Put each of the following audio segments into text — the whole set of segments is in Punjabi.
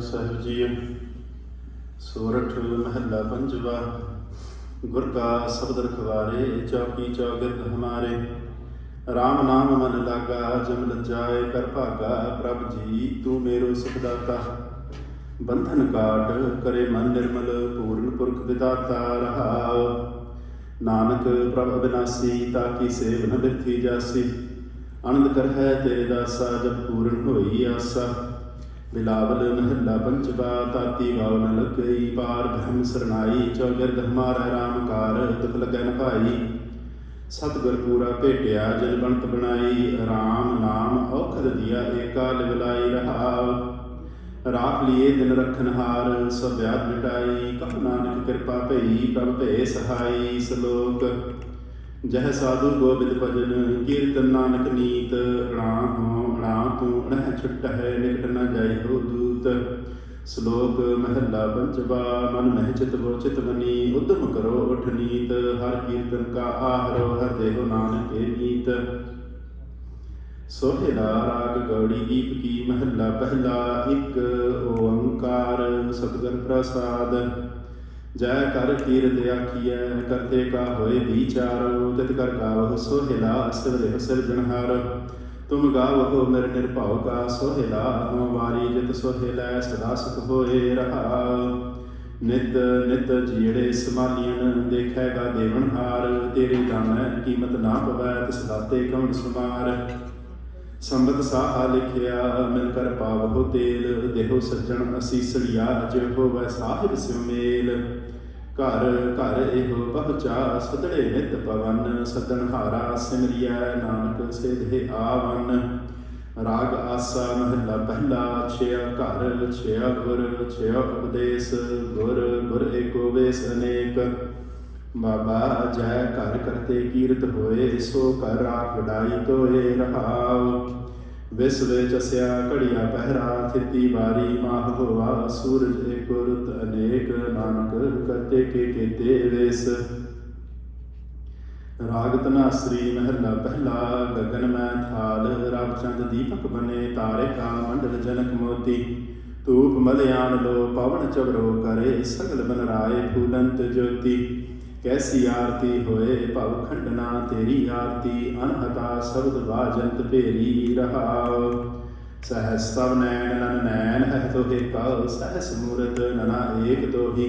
ਸਾਹਿਬ ਜੀ, ਸੋਰਠ ਮਹੱਲਾ ਪੰਜਵਾ, ਗੁਰ ਕਾ ਸ਼ਬਦ ਰਖਵਾਰੇ ਚੌਕੀ ਚੌਗਿਰਦ ਹਮਾਰੇ। RAM ਨਾਮ ਮਨ ਲਾਗਾ, ਜਮ ਲਜਾਏ ਕਰ ਭਾਗਾ, ਪ੍ਰਭ ਜੀ, ਤੂੰ ਮੇਰੋ ਸੁਖ ਬੰਧਨ ਕਾਟ ਕਰੇ ਮਨ ਨਿਰਮਲ, ਪੂਰਨ ਪੁਰਖ ਵਿਦਾਤਾ ਰਹਾਉ। ਨਾਨਕ, ਪ੍ਰਭ ਅਬਿਨਾਸੀ ਤਾਕੀ ਸੇਵ ਨ ਬਿਰਥੀ ਜਾਸੀ। ਆਨੰਦ ਕਰ ਹੈ ਤੇਰੇ ਦਾਸਾ ਜਬ ਪੂਰਨ ਹੋਈ ਆਸਾ। ਬਿਲਾਵਲ ਮਹੱਲਾ ਪੰਚਵਾ ਤਾਤੀ ਭਾਵ ਨ ਲੱਗਈ, ਪਾਰ ਬ੍ਰਹਮ ਸਰਨਾਈ ਚੌਗਿਰਦ ਹਮਾਰਾ ਰਾਮ ਦੁਖ ਲੱਗੈ ਭਾਈ। ਸਤਿਗੁਰ ਪੂਰਾ ਭੇਟਿਆ, ਜਨ ਬਣਤ ਬਣਾਈ RAM ਨਾਮ ਔਖਦ ਦਿਆ, ਏਕਾ ਲਿਵਲਾਈ ਰਹਾਉ। ਰਾਖ ਲਿਏ ਦਿਨ ਰਖਨ ਹਾਰ, ਸਭ ਵਿਆਦ ਮਿਟਾਈ, ਕਹ ਨਾਨਕ ਕਿਰਪਾ ਭਈ, ਪ੍ਰਭ ਭੇ ਸਹਾਈ ਸਲੋਕ। ਜਹ ਸਾਧੂ ਗੋਬਿੰਦ ਭਜਨ, ਕੀਰਤਨ ਨਾਨਕ ਨੀਤ ਣਾ ਹੋ ਤੂੰ ਨਹਿ ਛੁੱਟ ਹੈ ਨਿਕਟ ਨ ਜਾਈ ਦੂਤ। ਸ਼ਲੋਕ ਮਹੱਲਾ ਪੰਚਵਾ ਮਨ ਮਹਿ ਚਿਤ ਬੋ ਚਿਤ ਬਨੀ ਉਦਮ ਕਰੋ ਉਠ ਨੀਤ, ਹਰ ਕੀਰਤਨ ਕਾ ਆਹਰੋ ਹਰ ਦੇਹੁ ਨਾਨਕ ਨੀਤ। ਸੋਹਿਲਾ ਰਾਗ ਗੌੜੀ ਦੀਪ ਕੀ ਮਹੱਲਾ ਪਹਿਲਾ, ਇੱਕ ਓੰਕਾਰ ਸਤਿਗੁਰ ਪ੍ਰਸਾਦ। ਜੈ ਕਰ ਕੀਰਤ ਆਖੀਐ, ਕਰਤੇ ਕਾ ਹੋਏ ਵਿਚਾਰੋ, ਤਿਤ ਕਰ ਗਾਵਹੁ ਸੋਹਿਲਾ ਸਿਵਰਿ ਸਿਰਜਣਹਾਰ ਤੁਮ ਗਾਵਹੁ ਮੇਰੇ ਨਿਰਭਉ ਕਾ ਸੋਹਿਲਾ ਹਮ ਵਾਰੀ ਜਿਤ ਸੋਹਿਲਾ ਸਦਾ ਸੁਖ ਹੋਏ ਰਹਾ। ਨਿਤ ਨਿਤ ਜੀੜੇ ਸਮਾਲੀਨ ਦੇਖੈਗਾ ਦੇਵਨਹਾਰ ਤੇਰੇ ਦਾਮੈ ਕੀਮਤ ਨਾ ਪਵੈ ਤਿਸ ਦਾਤੇ ਕਵਣ ਸੁਮਾਰ। ਸੰਬਤ ਸਾਹਾ ਲਿਖਿਆ, ਮਿਲ ਕਰ ਪਾਵਹੁ ਤੇਲ, ਦੇਹੋ ਸੱਜਣ ਅਸੀਸੜਿਆ ਅਜ ਹੋਵੈ ਸਾਹਿਬ ਸਿਉ ਮੇਲ ਘਰ ਘਰ ਇਹੋ ਪਹੁੰਚਾ ਸਦੜੇ ਨਿਤ ਪਵਨ ਸਦਨ ਹਾਰਾ ਸਿਮਰਿਐ ਨਾਨਕ ਸਿਧੇ ਆਵਨ। ਰਾਗ ਆਸਾ ਮਹੱਲਾ ਪਹਿਲਾ, ਛਿਆ ਘਰ, ਛਿਆ ਗੁਰ, ਛਿਆ ਉਪਦੇਸ਼, ਗੁਰ ਗੁਰ ਏਕੋ ਵੇਸ ਅਨੇਕ। ਬਾਬਾ ਜੈ ਘਰ ਕਰਤੇ ਕੀਰਤ ਹੋਏ, ਸੋ ਕਰ ਰਾਖ ਵਡਾਈ ਤੋਏ ਰਹਾਉ। ਵਿਸ ਵਿੱਚ ਅਸਿਆ ਘੜੀਆਂ ਪਹਿਰਾ, ਥਿਤੀ ਵਾਰੀ ਮਾਹ ਹੋਆ ਸੂਰਜ ਏਕ ਰੁੱਤ ਅਨੇਕ ਨਾਨਕ ਕਰਤੇ ਕੇ ਕੀਤੇ ਵੇਸ। ਰਾਗ ਤਨਾਸਰੀ ਮਹੱਲਾ ਪਹਿਲਾ, ਗਗਨ ਮੈਂ ਥਾਲ, ਰਬ ਚੰਦ ਦੀਪਕ ਬਨੇ, ਤਾਰੇ ਕਾ ਮੰਡਲ ਜਨਕ ਮੋਤੀ। ਧੂਪ ਮਲਿਆਨ ਲੋ, ਪਵਨ ਚਵਰੋ ਕਰੇ, ਸਗਲ ਬਨ ਰਾਏ ਫੂਲੰਤ ਜੋਤੀ। ਕੈਸੀ ਆਰਤੀ ਹੋਏ ਭਵ ਖੰਡਨਾ ਤੇਰੀ ਆਰਤੀ, ਅਨਹਤਾ ਸ਼ਬਦ ਬਾਜੰਤ ਭੇਰੀ ਰਹਾਉ। ਸਹਸ ਤਵ ਨੈਣ ਨਨ ਨੈਣ ਹੈ ਤੋਹਿ ਕਉ ਸਹਸ ਮੂਰਤ ਨਨਾ ਏਕ ਤੋਹੀ।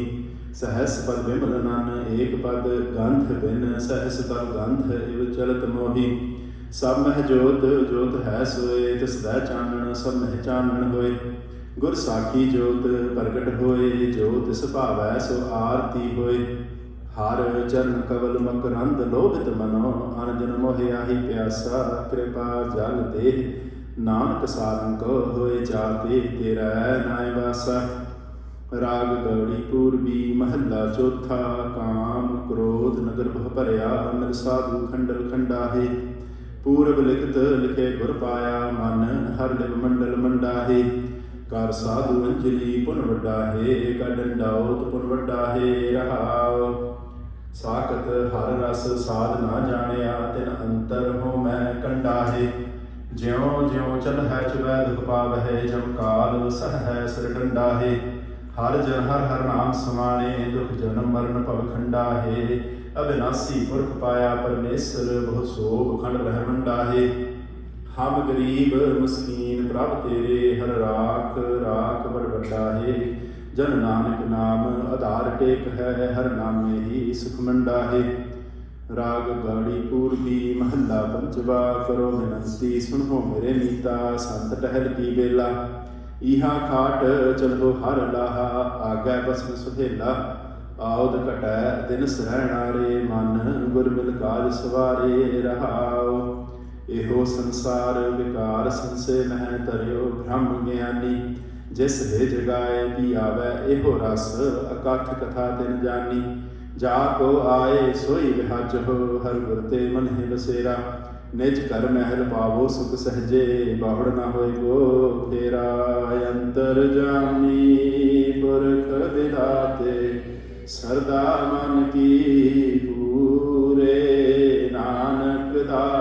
ਸਹਸ ਪਦ ਬਿਮਲ ਨਨ ਏਕ ਪਦ, ਗੰਧ ਬਿਨ ਸਹਸ ਤਵ ਗੰਧ ਇਵ ਚਲਤ ਮੋਹੀ। ਸਭ ਮਹਿ ਜੋਤ ਜੋਤ ਹੈ ਸੋਏ, ਤਿਸ ਦਾ ਚਾਨਣ, ਸਭ ਮਹਿ ਚਾਨਣ ਹੋਏ। ਗੁਰ ਸਾਖੀ ਜੋਤ ਪ੍ਰਗਟ ਹੋਏ ਜੋਤ ਤਿਸ ਭਾਵੈ ਸੋ ਆਰਤੀ ਹੋਏ। ਹਰ ਚਰਨ ਕਵਲ ਮਕਰੰਦ ਲੋਭਿਤ ਮਨੋ ਅਨਜਨ ਮੋਹਿ ਆਹੀ ਪਿਆਸਾ, ਕਿਰਪਾ ਜਲ ਦੇ ਨਾਨਕ ਸਾਰੰਗ ਹੋਏ ਜਾਤੇ ਤੇਰਾ ਨਾਇ ਵਾਸਾ। ਰਾਗ ਗੌੜੀ ਪੂਰਬੀ ਮਹੱਲਾ ਚੌਥਾ, ਕਾਮ ਕ੍ਰੋਧ ਨਗਰ ਭਹ ਭਰਿਆ ਅਮਰ ਸਾਧੂ ਖੰਡਲ ਖੰਡਾਹੇ। ਪੂਰਬ ਲਿਖਤ ਲਿਖੇ ਗੁਰ ਪਾਇਆ, ਮਨ ਹਰ ਲਿਵ ਮੰਡਲ ਮੰਡਾਹੇ। ਕਰ ਸਾਧੂ ਅੰਜਲੀ ਪੁਨ ਵੱਡਾ ਹੈ ਕਡੰਡਾਉਤ ਪੁਨ ਵੱਡਾ ਹੈ, ਰਹਾਉ। ਸਾਖਤ ਹਰ ਰਸ ਸਾਧ ਨਾ ਜਾਣਿਆ, ਤਿਨ ਅੰਤਰ ਹੋ ਮੈਂ ਕੰਡਾ ਹੈ। ਜਿਉ ਜਿਉ ਚਲ ਹੈ ਚਵੈ ਦੁਖ ਪਾਵਹਿ ਜਮ ਕਾਲ ਸਹ ਹੈ ਸਿਰ ਡੰਡਾ ਹੈ। ਹਰ ਜਨ ਹਰ ਹਰ ਨਾਮ ਸਮਾਣੇ, ਦੁਖ ਜਨਮ ਮਰਨ ਭਵ ਖੰਡਾ ਹੈ। ਅਬਿਨਾਸੀ ਪੁਰਖ ਪਾਇਆ ਪਰਮੇਸ਼ਰ, ਬਹੁ ਸੋਭ ਖੰਡ ਰਹਿ ਮੰਡਾ ਹੈ। ਹਮ ਗਰੀਬ ਮਸਕੀਨ, ਪ੍ਰਭ ਤੇਰੇ ਹਰ ਰਾਖ ਰਾਖ ਬੜ ਵੱਡਾ ਜਨ ਨਾਨਕ ਨਾਮ, ਆਧਾਰ ਟੇਕ ਹੈ, ਹਰ ਨਾਮੇ ਹੀ ਸੁਖ ਮੰਡਾ ਰਾਗ ਗਾੜੀ ਪੂਰਬੀ ਮਹੱਲਾ ਪੰਚਵਾ ਕਰੋ ਬੇਨੰਤੀ ਸੁਣੋ ਮੇਰੇ ਨੀਤਾ ਸੰਤ ਟਹਿਲ ਕੀ ਬੇਲਾ ਇਹਾ ਖਾਟ, ਚਲੋ ਹਰ ਲਾਹਾ, ਆਗੈ ਬਸਮ ਸੁਹੇਲਾ। ਆਉਦ ਘਟੈ ਦਿਨ ਸਰਹਿਣਾ ਰੇ, ਮਨ ਗੁਰ ਮਿਲ ਕਾਜ ਸਵਾਰੇ ਰਹਾਉ। ਇਹੋ ਸੰਸਾਰ ਵਿਕਾਰ ਸੰਸੇ ਮਹਿ ਤਰਿਓ ਬ੍ਰਹਮ ਗਿਆਨੀ, ਜਿਸ ਦੇ ਜਗਾਏ ਕੀ ਆਵੈ ਇਹੋ ਰਸ ਅਕਥ ਕਥਾ ਤਿਨ ਜਾਨੀ। ਜਾ ਕੋ ਆਏ ਸੋਈ ਵਿਹਜ ਹੋ, ਹਰ ਗੁਰ ਤੇ ਮਨ ਹੈ ਬਸੇਰਾ। ਨਿਜ ਕਰ ਮਹਿਲ ਪਾਵੋ ਸੁਖ ਸਹਜੇ, ਬਾਹੜ ਨਾ ਹੋਏ ਕੋ ਫੇਰਾ। ਅੰਤਰ ਜਾਮੀ ਪੁਰਖ ਵਿਦਾਤੇ ਸਰਦਾ ਮਨ ਕੀ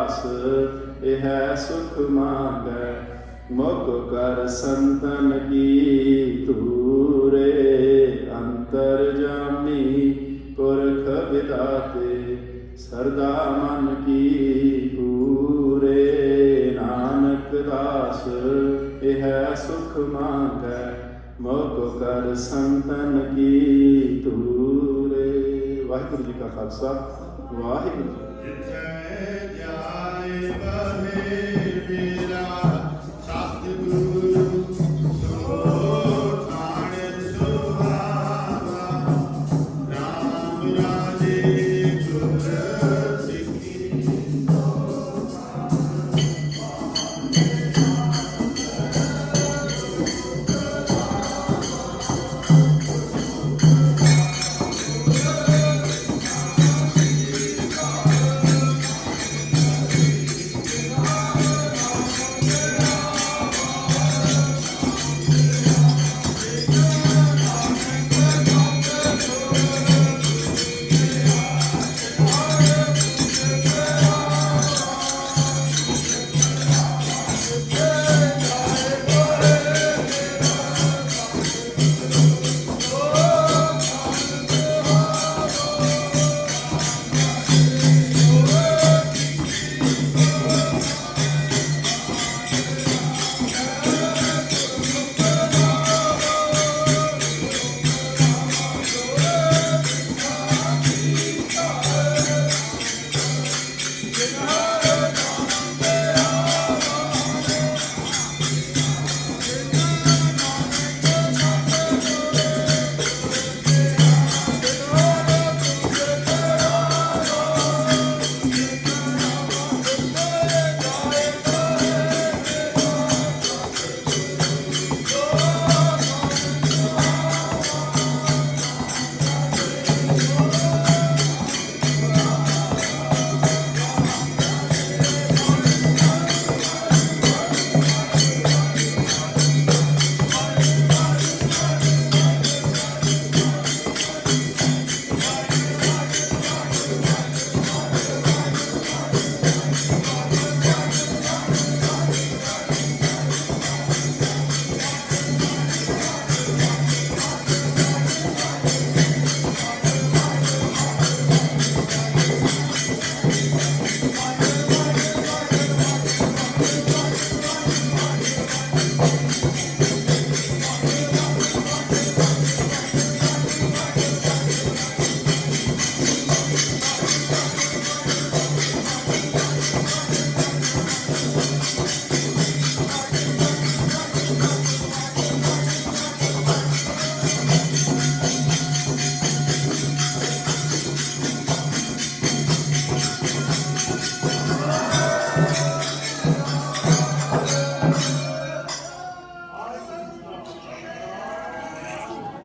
ਦਾਸ ਇਹ ਹੈ ਸੁਖ ਮੰਗੈ ਮੁਖ ਕਰ ਸੰਤਨ ਕੀ ਤੂਰੇ ਅੰਤਰ ਜਾਮੀ ਪੁਰਖ ਵਿਦਾਤੇ, ਸਰਦਾ ਮਨ ਕੀ ਪੂਰੇ। ਨਾਨਕ ਦਾਸ, ਇਹ ਹੈ ਸੁਖ ਮੰਗੈ ਮੁਖ ਕਰ ਸੰਤਨ ਕੀ ਤੂਰੇ ਵਾਹਿਗੁਰੂ ਜੀ ਕਾ ਖਾਲਸਾ। Waheguru Jai Jai